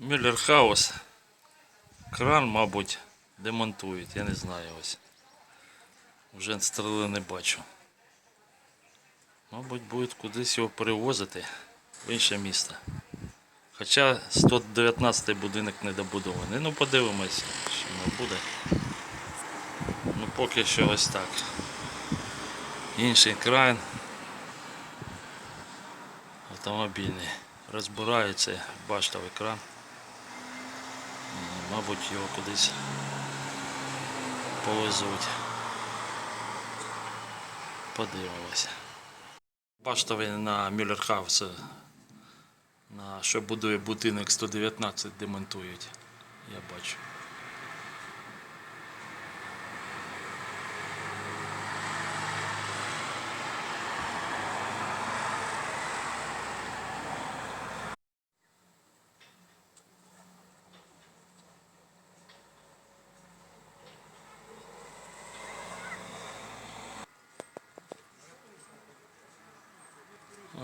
Мюллер Хаус. Кран, мабуть, демонтують, я не знаю ось. Вже стріли не бачу. Мабуть, будуть кудись його перевозити в інше місто. Хоча 119 будинок не добудований. Ну подивимось, що воно буде. Ну поки що ось так. Інший кран. Автомобільний. Розбирається баштовий кран. Мабуть, його кудись повезуть. Подивимося. Баштовий на Мюллерхаус, на що будує будинок 119, демонтують. Я бачу.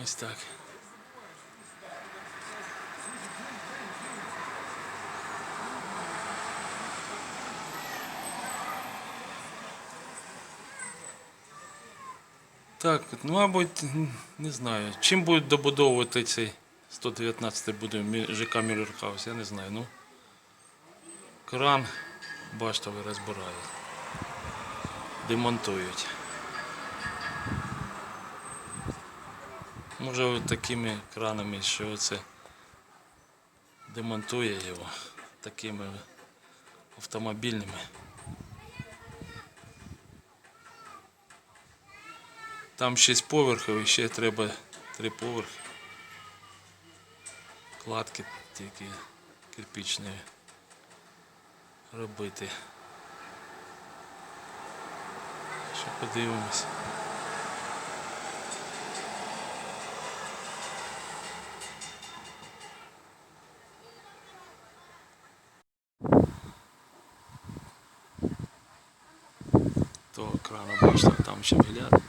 Ось так. Так, ну, мабуть, не знаю. Чим будуть добудовувати цей 119 буде Мі- ЖК Мюллерхаус, я не знаю. Ну, кран баштовий розбирають. Демонтують. Може от такими кранами, що це демонтує його такими автомобільними. Там 6 поверхів і ще треба 3 поверхи. Кладки тільки кирпичні робити. Що подивимось. Того крана бачите, там ще вигляд.